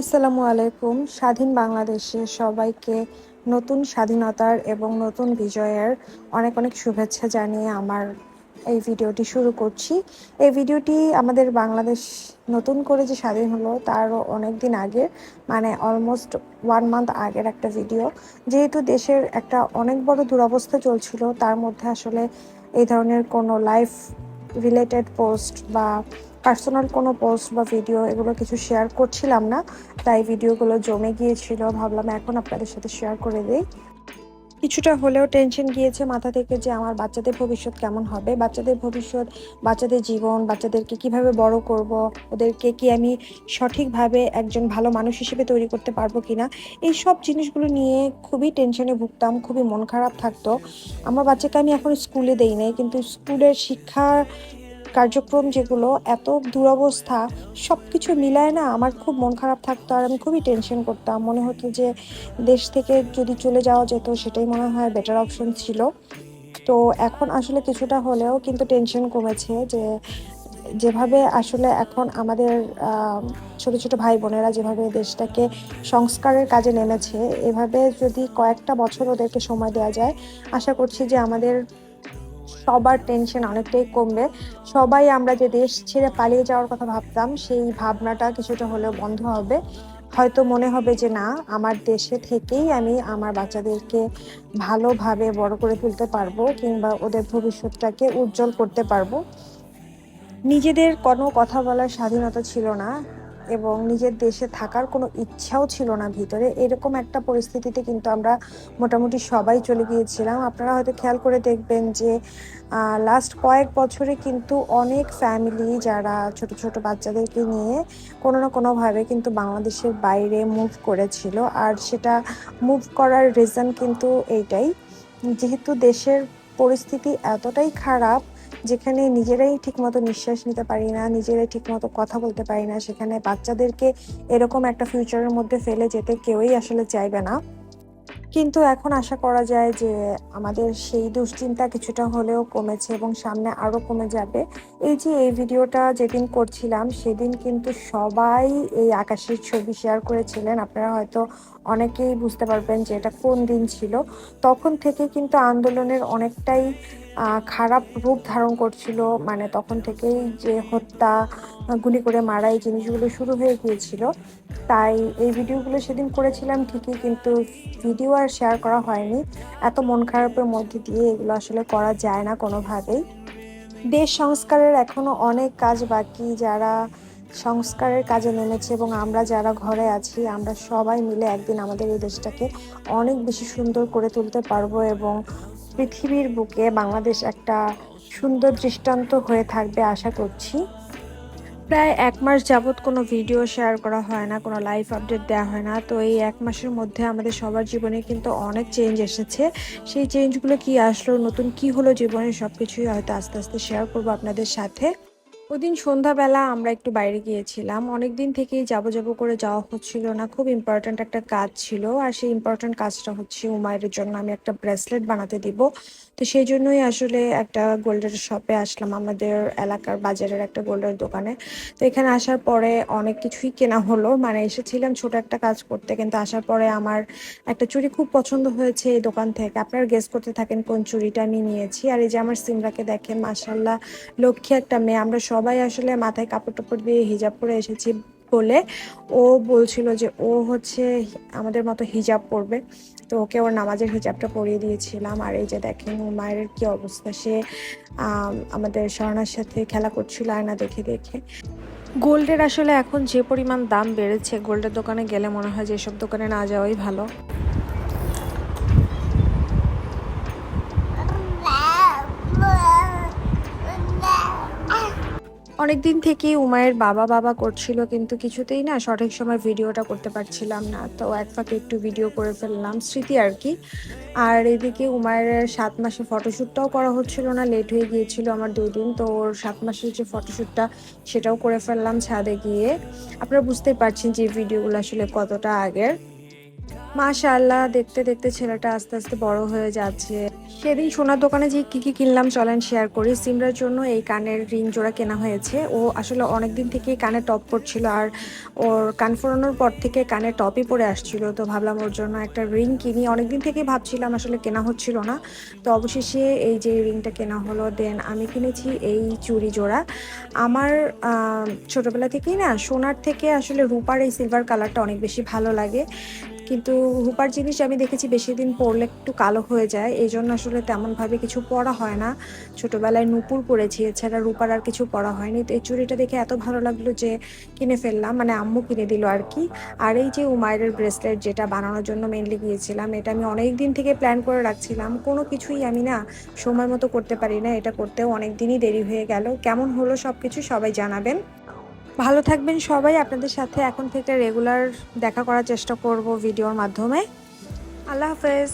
আসসালামু আলাইকুম। স্বাধীন বাংলাদেশে সবাইকে নতুন স্বাধীনতার এবং নতুন বিজয়ের অনেক অনেক শুভেচ্ছা জানিয়ে আমার এই ভিডিওটি শুরু করছি। এই ভিডিওটি আমাদের বাংলাদেশ নতুন করে যে স্বাধীন হলো তারও অনেক দিন আগে মানে অলমোস্ট ওয়ান মান্থ আগের একটা ভিডিও যেহেতু দেশের একটা অনেক বড় দুরবস্থা চলছিল, তার মধ্যে আসলে এই ধরনের কোনো লাইফ রিলেটেড পোস্ট বা পার্সোনাল কোনো পোস্ট বা ভিডিও এগুলো কিছু শেয়ার করছিলাম না, তাই ভিডিওগুলো জমে গিয়েছিল। ভাবলাম এখন আপনাদের সাথে শেয়ার করে দিই। কিছুটা হলেও টেনশন গিয়েছে মাথা থেকে যে আমার বাচ্চাদের ভবিষ্যৎ কেমন হবে, বাচ্চাদের ভবিষ্যৎ, বাচ্চাদের জীবন, বাচ্চাদেরকে কীভাবে বড় করব, ওদেরকে কি আমি সঠিকভাবে একজন ভালো মানুষ হিসেবে তৈরি করতে পারব কিনা, এই সব জিনিসগুলো নিয়ে খুবই টেনশনে ভুগতাম, খুবই মন খারাপ থাকতো। আমার বাচ্চাকে আমি এখন স্কুলে দেই নাই, কিন্তু স্কুলের শিক্ষার কার্যক্রম যেগুলো এত দুরবস্থা সব কিছু মিলায় না আমার খুব মন খারাপ থাকতো আর আমি খুবই টেনশন করতাম। মনে হতো যে দেশ থেকে যদি চলে যাওয়া যেত সেটাই মনে হয় বেটার অপশন ছিল। তো এখন আসলে কিছুটা হলেও কিন্তু টেনশন কমেছে যে যেভাবে আসলে এখন আমাদের ছোট ছোট ভাই বোনেরা যেভাবে দেশটাকে সংস্কারের কাজে নেমেছে, এভাবে যদি কয়েকটা বছর ওদেরকে সময় দেওয়া যায়, আশা করছি যে আমাদের সবার টেনশন অনেকটাই কমবে। সবাই আমরা যে দেশ ছেড়ে পালিয়ে যাওয়ার কথা ভাবতাম, সেই ভাবনাটা কিছুটা হলেও বন্ধ হবে। হয়তো মনে হবে যে, না, আমার দেশে থেকেই আমি আমার বাচ্চাদেরকে ভালোভাবে বড় করে তুলতে পারব কিংবা ওদের ভবিষ্যৎটাকে উজ্জ্বল করতে পারব। নিজেদের কোনো কথা বলার স্বাধীনতা ছিল না। এবং নিজের দেশে থাকার কোনো ইচ্ছাও ছিল না ভিতরে। এরকম একটা পরিস্থিতিতে কিন্তু আমরা মোটামুটি সবাই চলে গিয়েছিলাম। আপনারা হয়তো খেয়াল করে দেখবেন যে লাস্ট কয়েক বছরে কিন্তু অনেক ফ্যামিলি যারা ছোট ছোট বাচ্চাদেরকে নিয়ে কোনো না কোনোভাবে কিন্তু বাংলাদেশের বাইরে মুভ করেছিল। আর সেটা মুভ করার রিজন কিন্তু এইটাই। যেহেতু দেশের পরিস্থিতি এতটাই খারাপ যেখানে নিজেরাই ঠিকমতো নিঃশ্বাস নিতে পারি না, নিজেরাই ঠিকমতো কথা বলতে পারি না, সেখানে বাচ্চাদেরকে এরকম একটা ফিউচারের মধ্যে ফেলে যেতে কেউই আসলে চাইবে না। কিন্তু এখন আশা করা যায় যে আমাদের সেই দুশ্চিন্তা কিছুটা হলেও কমেছে এবং সামনে আরও কমে যাবে। এই যে এই ভিডিওটা যেদিন করছিলাম, সেদিন কিন্তু সবাই এই আকাশের ছবি শেয়ার করেছিলেন। আপনারা হয়তো অনেকেই বুঝতে পারবেন যে এটা কোন দিন ছিল। তখন থেকে কিন্তু আন্দোলনের অনেকটাই খারাপ রূপ ধারণ করছিল। মানে তখন থেকেই যে হত্যা, গুলি করে মারা এই জিনিসগুলো শুরু হয়ে গিয়েছিল। তাই এই ভিডিওগুলো সেদিন করেছিলাম ঠিকই কিন্তু ভিডিও আর শেয়ার করা হয়নি। এত মন খারাপের মধ্যে দিয়ে এগুলো আসলে করা যায় না কোনোভাবেই। দেশ সংস্কারের এখনও অনেক কাজ বাকি। যারা সংস্কারের কাজে নেমেছে এবং আমরা যারা ঘরে আছি, আমরা সবাই মিলে একদিন আমাদের এই দেশটাকে অনেক বেশি সুন্দর করে তুলতে পারব এবং পৃথিবীর বুকে বাংলাদেশ একটা সুন্দর দৃষ্টান্ত হয়ে থাকবে আশা করছি। প্রায় এক মাস যাবৎ কোনো ভিডিও শেয়ার করা হয় না, কোনো লাইভ আপডেট দেওয়া হয় না। তো এই এক মাসের মধ্যে আমাদের সবার জীবনে কিন্তু অনেক চেঞ্জ এসেছে। সেই চেঞ্জগুলো কি আসলো, নতুন কি হলো জীবনে সব কিছুই হয়তো আস্তে আস্তে শেয়ার করব আপনাদের সাথে। ওদিন সন্ধ্যাবেলা আমরা একটু বাইরে গিয়েছিলাম। অনেক দিন থেকেই যাব যাব করে যাওয়া হচ্ছিল না। খুব ইম্পর্ট্যান্ট একটা কাজ ছিল। আর সেই ইম্পর্ট্যান্ট কাজটা হচ্ছে উমায়ের জন্য আমি একটা ব্রেসলেট বানাতে দিব। তো সেই জন্যই আসলে একটা গোল্ডের শপে আসলাম আমাদের এলাকার বাজারের একটা গোল্ডের দোকানে। তো এখানে আসার পরে অনেক কিছুই কেনা হলো। মানে এসেছিলাম ছোট একটা কাজ করতে, কিন্তু আসার পরে আমার একটা চুড়ি খুব পছন্দ হয়েছে এই দোকান থেকে। আপনারা গেস করতে থাকেন কোন চুড়িটা আমি নিয়েছি। আর এই যে আমার সিমরাকে দেখেন মাসাল্লাহ লক্ষ্মী একটা মেয়ে। আমরা সবাই আসলে মাথায় কাপড় টাপড় দিয়ে হিজাব পরে এসেছি বলে ও বলছিল যে ও হচ্ছে আমাদের মতো হিজাব পরবে। তো ওকে ওর নামাজের হিজাবটা পরিয়ে দিয়েছিলাম। আর এই যে দেখেন ও মায়ের কি অবস্থা, সে আমাদের স্বর্ণার সাথে খেলা করছিল আয়না দেখে দেখে। গোল্ডের আসলে এখন যে পরিমাণ দাম বেড়েছে, গোল্ডের দোকানে গেলে মনে হয় যে এসব দোকানে না যাওয়াই ভালো। অনেক দিন থেকেই উমায়ের বাবা বাবা করছিল, কিন্তু কিছুতেই না সঠিক সময় ভিডিওটা করতে পারছিলাম না। তো এক ফাঁকে একটু ভিডিও করে ফেললাম স্মৃতি আর কি। আর এদিকে উমায়ের সাত মাসে ফটোশ্যুটটাও করা হচ্ছিল না লেট হয়ে গিয়েছিল আমার দুই দিন। তো ওর সাত মাসের যে ফটোশ্যুটটা সেটাও করে ফেললাম ছাদে গিয়ে। আপনারা বুঝতেই পারছেন যে ভিডিওগুলো আসলে কতটা আগের। মাশাআল্লাহ, দেখতে দেখতে ছেলেটা আস্তে আস্তে বড় হয়ে যাচ্ছে। সেদিন সোনার দোকানে যে কি কি কিনলাম, চলেন শেয়ার করি। সিমরার জন্য এই কানের রিং জোড়া কেনা হয়েছে। ও আসলে অনেক দিন থেকে কানে টপ করছিল আর ওর কান ফোরানোর পর থেকে কানে টপই পরে আসছিল। তো ভাবলাম ওর জন্য একটা রিং কিনি। অনেক দিন থেকেই ভাবছিলাম আসলে কেনা হচ্ছিল না। তো অবশেষে এই যে রিংটা কেনা হলো দেন আমি কিনেছি এই চুড়ি জোড়া। আমার ছোটবেলা থেকেই না, সোনার থেকে আসলে রূপার এই সিলভার কালারটা অনেক বেশি ভালো লাগে। কিন্তু রূপার জিনিস আমি দেখেছি বেশি দিন পরলে একটু কালো হয়ে যায়। এই জন্য আসলে তেমনভাবে কিছু পরা হয় না। ছোটোবেলায় নুপুর পরেছি এছাড়া রূপার আর কিছু পরা হয়নি। তো এই চুড়িটা দেখে এত ভালো লাগল যে কিনে ফেললাম মানে আম্মু কিনে দিল আর কি। আর এই যে উমায়ের ব্রেসলেট যেটা বানানোর জন্য মেনলি গিয়েছিলাম, এটা আমি অনেক দিন থেকে প্ল্যান করে রাখছিলাম। কোনো কিছুই আমি না সময় মতো করতে পারি না, এটা করতেও অনেক দিনই দেরি হয়ে গেল। কেমন হলো সব কিছু সবাই জানাবেন। ভালো থাকবেন সবাই। আপনাদের সাথে এখন থেকে রেগুলার দেখা করার চেষ্টা করব ভিডিওর মাধ্যমে। আল্লাহ হাফেজ।